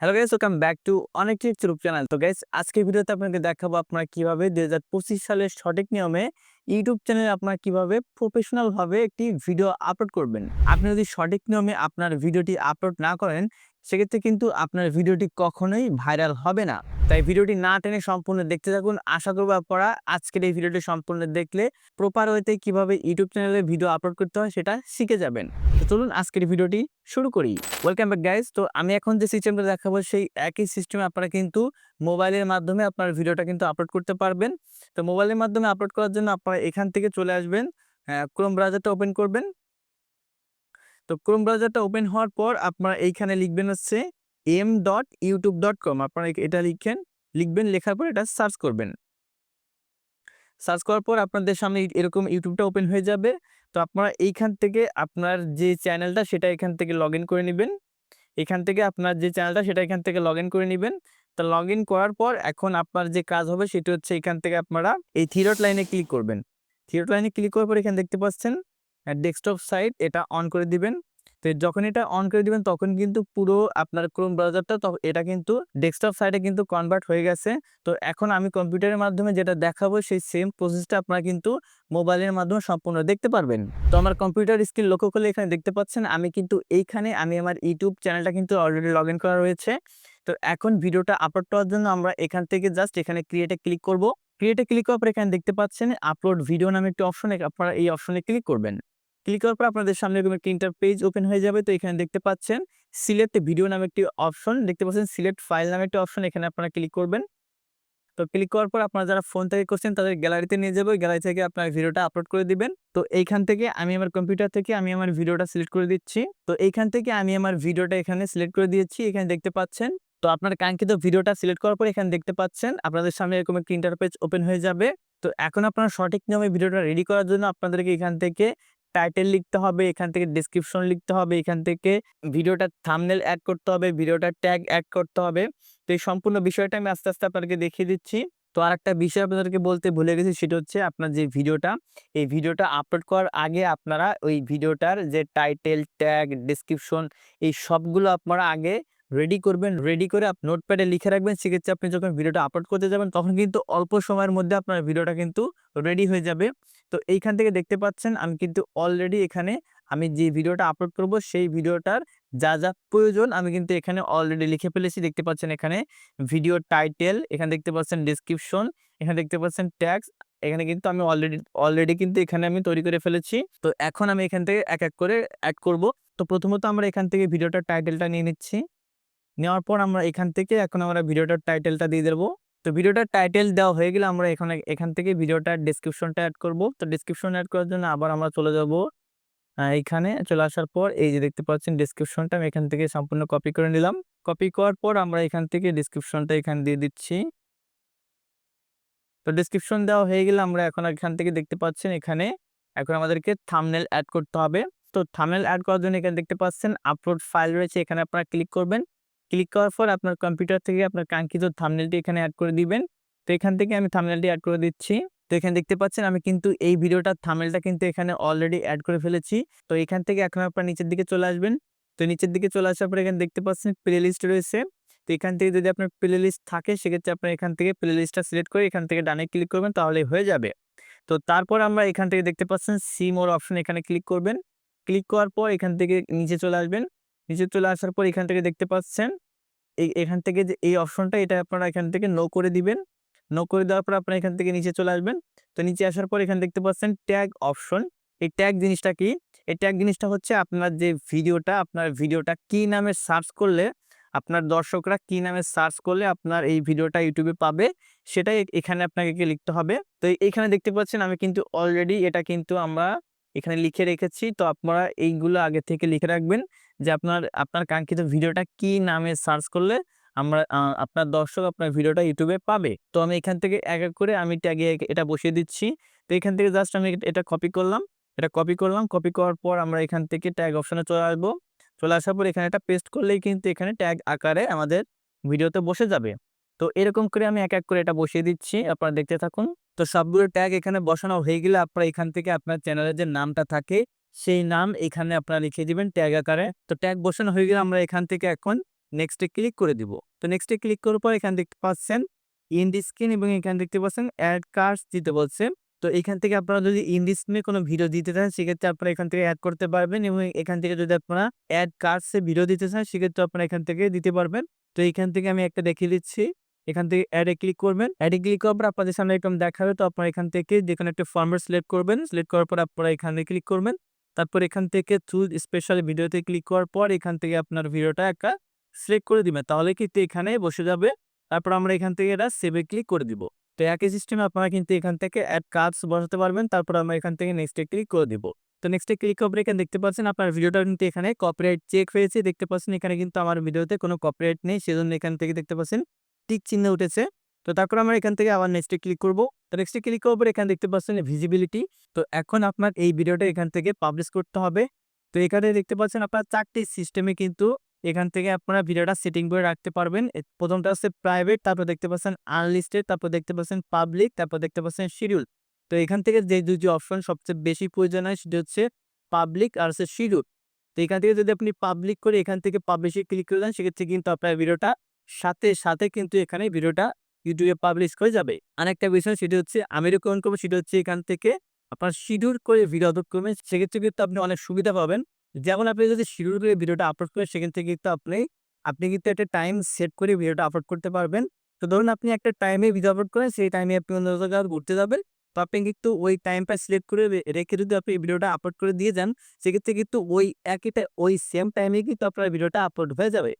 Hello guys welcome back to অনেক YouTube channel তো guys আজকে ভিডিওতে আপনাকে দেখাবো আপনারা কীভাবে দুই হাজার পঁচিশ সালের সঠিক নিয়মে ইউটিউব চ্যানেলে আপনারা কীভাবে প্রফেশনাল ভাবে একটি ভিডিও আপলোড করবেন। আপনি যদি সঠিক নিয়মে আপনার ভিডিওটি আপলোড না করেন, সেক্ষেত্রে কিন্তু আপনার ভিডিওটি কখনোই ভাইরাল হবে না। তাই ভিডিওটি না টেনে সম্পূর্ণ দেখতে থাকুন। আশা করব আপনারা আজকের এই ভিডিওটি সম্পূর্ণ দেখলে প্রপার ওয়েতে কীভাবে ইউটিউব চ্যানেলে ভিডিও আপলোড করতে হয় সেটা শিখে যাবেন। তো চলুন আজকের ভিডিওটি শুরু করি। ওয়েলকাম ব্যাক গাইজ তো আমি এখন যে সিস্টেমটা দেখাবো, সেই একই সিস্টেমে আপনারা কিন্তু মোবাইলের মাধ্যমে আপনার ভিডিওটা কিন্তু আপলোড করতে পারবেন। তো মোবাইলের মাধ্যমে আপলোড করার জন্য আপনারা এখান থেকে চলে আসবেন ক্রোম ব্রাউজারটা ওপেন করবেন। তো ক্রোম ব্রাউজারটা ওপেন হওয়ার পর আপনারা এইখানে লিখবেন হচ্ছে M dot YouTube dot com আপনারা এটা লিখেন, লিখবেন, লেখার পর এটা সার্চ করবেন। সার্চ করার পর আপনাদের সামনে এরকম ইউটিউবটা ওপেন হয়ে যাবে। তো আপনারা এইখান থেকে আপনার যে চ্যানেলটা সেটা এখান থেকে লগ করে নেবেন। এখান থেকে আপনার যে চ্যানেলটা সেটা এখান থেকে লগ করে নেবেন। তো লগ করার পর এখন আপনার যে কাজ হবে সেটা হচ্ছে এখান থেকে আপনারা এই থিরট লাইনে ক্লিক করবেন। থিরট লাইনে ক্লিক করার পর এখানে দেখতে পাচ্ছেন ডেস্কটপ সাইট এটা অন করে দিবেন। তো যখন এটা অন করে দিবেন, তখন কিন্তু পুরো আপনার ক্রোম ব্রাউজারটা এটা কিন্তু ডেস্কটপ সাইডে কিন্তু কনভার্ট হয়ে গেছে। তো এখন আমি কম্পিউটারের মাধ্যমে যেটা দেখাবো, সেই সেম প্রসেসটা আপনারা কিন্তু মোবাইলের মাধ্যমে সম্পূর্ণ দেখতে পারবেন। তো আমার কম্পিউটার স্ক্রিন লক্ষ্য করলে এখানে দেখতে পাচ্ছেন, আমি কিন্তু এইখানে আমি আমার ইউটিউব চ্যানেলটা কিন্তু অলরেডি লগ ইন করা রয়েছে। তো এখন ভিডিওটা আপলোড করার জন্য আমরা এখান থেকে জাস্ট এখানে ক্রিয়েটে ক্লিক করব। ক্রিয়েটে ক্লিক করার পর এখানে দেখতে পাচ্ছেন আপলোড ভিডিও নামে একটি অপশন আপনারা এই অপশনে ক্লিক করবেন। ক্লিক করার পর আপনাদের সামনে এরকম একটি পেজ ওপেন হয়ে যাবে। তো এখানে দেখতে পাচ্ছেন সিলেক্ট ভিডিও নামে একটি অপশন দেখতে পাচ্ছেন সিলেক্ট ফাইল নামে একটি অপশন এখানে আপনারা ক্লিক করবেন। তো ক্লিক করার পর আপনারা যারা ফোন থেকে করছেন, তাদের গ্যালারিতে নিয়ে যাবে। গ্যালারি থেকে আপনার ভিডিওটা আপলোড করে দিবেন। তো এইখান থেকে আমি আমার কম্পিউটার থেকে আমি আমার ভিডিওটা সিলেক্ট করে দিচ্ছি। তো এইখান থেকে আমি আমার ভিডিওটা এখানে সিলেক্ট করে দিয়েছি। এখানে দেখতে পাচ্ছেন, তো আপনার কাঙ্ক্ষিত ভিডিওটা সিলেক্ট করার পর এখানে দেখতে পাচ্ছেন, আপনাদের সামনে এরকম একটি ইন্টারপেজ ওপেন হয়ে যাবে। তো এখন আপনারা সঠিক নিয়মে ভিডিওটা রেডি করার জন্য আপনাদেরকে এখান থেকে টাইটেল লিখতে হবে, এখান থেকে ডিসক্রিপশন লিখতে হবে, এখান থেকে ভিডিওটার থামনেল অ্যাড করতে হবে, ভিডিওটার ট্যাগ অ্যাড করতে হবে। তো এই সম্পূর্ণ বিষয়টা আমি আস্তে আস্তে আপনাদেরকে দেখিয়ে দিচ্ছি। তো আর একটা বিষয় আপনাদেরকে বলতে ভুলে গেছি, সেটা হচ্ছে আপনার যে ভিডিওটা, এই ভিডিওটা আপলোড করার আগে আপনারা ওই ভিডিওটার যে টাইটেল ট্যাগ ডিসক্রিপশন এই সবগুলো আপনারা আগে রেডি করবেন রেডি করে আপনি নোটপ্যাডে লিখে রাখবেন। সেক্ষেত্রে আপনি যখন ভিডিওটা আপলোড করতে যাবেন, তখন কিন্তু অল্প সময়ের মধ্যে আপনার ভিডিওটা কিন্তু রেডি হয়ে যাবে। তো এইখান থেকে দেখতে পাচ্ছেন, আমি কিন্তু অলরেডি এখানে আমি যে ভিডিওটা আপলোড করব, সেই ভিডিওটার যা যা প্রয়োজন, আমি কিন্তু এখানে অলরেডি লিখে ফেলেছি। দেখতে পাচ্ছেন এখানে ভিডিও টাইটেল এখানে দেখতে পাচ্ছেন ডিসক্রিপশন এখানে দেখতে পাচ্ছেন ট্যাক্স এখানে কিন্তু আমি অলরেডি অলরেডি কিন্তু এখানে আমি তৈরি করে ফেলেছি। তো এখন আমি এখান থেকে এক এক করে অ্যাড করব। তো প্রথমত আমরা এখান থেকে ভিডিওটার টাইটেলটা নিয়ে নিচ্ছি। নেওয়ার পর আমরা এখান থেকে এখন আমরা ভিডিওটার টাইটেলটা দিয়ে দেবো। তো ভিডিওটার টাইটেল দেওয়া হয়ে গেলে আমরা এখানে, এখান থেকে ভিডিওটার ডিসক্রিপশনটা অ্যাড করব। তো ডিসক্রিপশন অ্যাড করার জন্য আবার আমরা চলে যাব এইখানে। চলে আসার পর এই যে দেখতে পাচ্ছেন ডিসক্রিপশনটা আমি এখান থেকে সম্পূর্ণ কপি করে নিলাম। কপি করার পর আমরা এখান থেকে ডিসক্রিপশনটা এখানে দিয়ে দিচ্ছি। তো ডিসক্রিপশন দেওয়া হয়ে গেলে আমরা এখন এখান থেকে দেখতে পাচ্ছেন এখানে, এখন আমাদেরকে থামনেল অ্যাড করতে হবে। তো থামনেল অ্যাড করার জন্য এখানে দেখতে পাচ্ছেন আপলোড ফাইল রয়েছে। এখানে আপনারা ক্লিক করবেন। ক্লিক করার পর আপনার কম্পিউটার থেকে আপনার কাঙ্ক্ষিত থামনেলটি এখানে অ্যাড করে দিবেন। তো এখান থেকে আমি থামনেলটি অ্যাড করে দিচ্ছি। তো এখানে দেখতে পাচ্ছেন আমি কিন্তু এই ভিডিওটার থামনেলটা কিন্তু এখানে অলরেডি অ্যাড করে ফেলেছি। তো এখান থেকে এখন আপনার নিচের দিকে চলে আসবেন। তো নিচের দিকে চলে আসার পর এখানে দেখতে পাচ্ছেন প্লে লিস্ট রয়েছে। তো এখান থেকে যদি আপনার প্লে লিস্ট থাকে, সেক্ষেত্রে আপনার এখান থেকে প্লে লিস্টটা সিলেক্ট করে এখান থেকে ডানে ক্লিক করবেন, তাহলে হয়ে যাবে। তো তারপর আমরা এখান থেকে দেখতে পাচ্ছেন সি মোর অপশন এখানে ক্লিক করবেন। ক্লিক করার পর এখান থেকে নিচে চলে আসবেন। নিচে চলে আসার পর এখান থেকে দেখতে পাচ্ছেন, এই, এখান থেকে যে এই অপশনটা, এটা আপনারা এখান থেকে নো করে দিবেন। নো করে দেওয়ার পর আপনারা এখান থেকে নিচে চলে আসবেন। তো নিচে আসার পর এখানে দেখতে পাচ্ছেন ট্যাগ অপশন এই ট্যাগ জিনিসটা কি? এই ট্যাগ জিনিসটা হচ্ছে আপনার যে ভিডিওটা, আপনার ভিডিওটা কি নামে সার্চ করলে, আপনার দর্শকরা কি নামে সার্চ করলে আপনার এই ভিডিওটা ইউটিউবে পাবে, সেটাই এখানে আপনাকে লিখতে হবে। তো এইখানে দেখতে পাচ্ছেন, আমি কিন্তু অলরেডি এটা কিন্তু আমরা এখানে লিখে রেখেছি। তো আপনারা এইগুলো আগে থেকে লিখে রাখবেন যে আপনার আপনার কাঙ্ক্ষিত ভিডিওটা কি নামে সার্চ করলে আমরা আপনার দর্শক আপনার ভিডিওটা ইউটিউবে পাবে। তো আমি এখান থেকে এক এক করে আমি ট্যাগে এটা বসিয়ে দিচ্ছি। তো এখান থেকে জাস্ট আমি এটা কপি করলাম। এটা কপি করলাম। কপি করার পর আমরা এখান থেকে ট্যাগ অপশনে চলে আসব। চলে আসার পর এখানে একটা পেস্ট করলেই কিন্তু এখানে ট্যাগ আকারে আমাদের ভিডিওতে বসে যাবে। তো এরকম করে আমি এক এক করে এটা বসিয়ে দিচ্ছি, আপনারা দেখতে থাকুন। তো সবগুলো ট্যাগ এখানে বসানো হয়ে গেলে আপনারা এখান থেকে আপনার চ্যানেলের যে নামটা থাকে, সেই নাম এখানে আপনারা লিখে দিবেন ট্যাগ আকারে। তো ট্যাগ বসানো হয়ে গেলে আমরা এখান থেকে এখন নেক্সটে ক্লিক করে দিব। তো নেক্সটে ক্লিক করার পর এখানে দেখতে পাচ্ছেন ইন্ডি স্ক্রিন এবং এখানে দেখতে পাচ্ছেন অ্যাড কার্ডস দিতে বলছে। তো এখান থেকে আপনারা যদি ইন্ডি স্ক্রিনে কোনো ভিডিও দিতে চান, সেক্ষেত্রে আপনারা এখান থেকে অ্যাড করতে পারবেন এবং এখান থেকে যদি আপনারা অ্যাড কার্ডসে ভিডিও দিতে চান, সেক্ষেত্রে আপনারা এখান থেকে দিতে পারবেন। তো এখান থেকে আমি একটা দেখিয়ে দিচ্ছি। এখান থেকে অ্যাডে ক্লিক করবেন। অ্যাডে ক্লিক করার পর আপনাদের সামনে এরকম দেখাবে, তো আপনারা এখান থেকে যেখানে একটা ফর্মেট সিলেক্ট করবেন। সিলেক্ট করার পর আপনারা এখানে ক্লিক করবেন। তারপর এখান থেকে থ্রু স্পেশাল ভিডিওতে ক্লিক করার পর এখান থেকে আপনার ভিডিওটা একটা সিলেক্ট করে দিবেন। তাহলে কিন্তু এখানে বসে যাবে। তারপর আমরা এখান থেকে এটা সেভে ক্লিক করে দিব। তো একই সিস্টেমে আপনারা কিন্তু এখান থেকে অ্যাড কার্ডস বসাতে পারবেন। তারপর আমরা এখান থেকে নেক্সটে ক্লিক করে দিব। তো নেক্সটে ক্লিক করে এখানে দেখতে পাচ্ছেন আপনার ভিডিওটা কিন্তু এখানে কপিরাইট চেক হয়েছে। দেখতে পাচ্ছেন এখানে কিন্তু আমার ভিডিওতে কোনো কপিরাইট নেই। সেজন্য এখান থেকে দেখতে পাচ্ছেন টিক চিহ্ন উঠেছে। তো তারপর আমরা এখান থেকে আবার নেক্সটে ক্লিক করব। তো নেক্সটে ক্লিক করার পর এখানে দেখতে পাচ্ছেন ভিজিবিলিটি তো এখন আপনার এই ভিডিওটা এখান থেকে পাবলিশ করতে হবে। তো এখানে দেখতে পাচ্ছেন আপনার চারটি সিস্টেমে কিন্তু এখান থেকে আপনারা ভিডিওটা সেটিং করে রাখতে পারবেন। প্রথমটা হচ্ছে প্রাইভেট তারপর দেখতে পাচ্ছেন আনলিস্টেড তারপর দেখতে পাচ্ছেন পাবলিক তারপর দেখতে পাচ্ছেন শিডিউল তো এখান থেকে যে দুটি অপশন সবচেয়ে বেশি প্রয়োজন হয় সেটা হচ্ছে পাবলিক আর হচ্ছে শিডিউল তো এখান থেকে যদি আপনি পাবলিক করে এখান থেকে পাবলিশে ক্লিক করে দেন, সেক্ষেত্রে কিন্তু আপনার ভিডিওটা সাথে সাথে কিন্তু এখানে ভিডিওটা ইউটিউবে পাবলিশ হয়ে যাবে। আরেকটা বিষয় সেটি হচ্ছে, আমি রেকমেন্ড করব সেটা হচ্ছে এখান থেকে আপনার শিডিউল করে ভিডিও আপলোড করবেন। সেক্ষেত্রে কিন্তু আপনি অনেক সুবিধা পাবেন। যেমন আপনি যদি শিডিউল করে ভিডিওটা আপলোড করেন, সেখান থেকে কিন্তু আপনি আপনি কিন্তু একটা টাইম সেট করে ভিডিওটা আপলোড করতে পারবেন। তো ধরুন আপনি একটা টাইমে ভিডিও আপলোড করেন, সেই টাইমে আপনি অন্য জায়গায় ঘুরতে যাবেন। তো আপনি কিন্তু ওই টাইমটা সিলেক্ট করে রেখে যদি আপনি ভিডিওটা আপলোড করে দিয়ে যান, সেক্ষেত্রে কিন্তু ওই একই টা- ওই সেম টাইমে কিন্তু আপনার ভিডিওটা আপলোড হয়ে যাবে।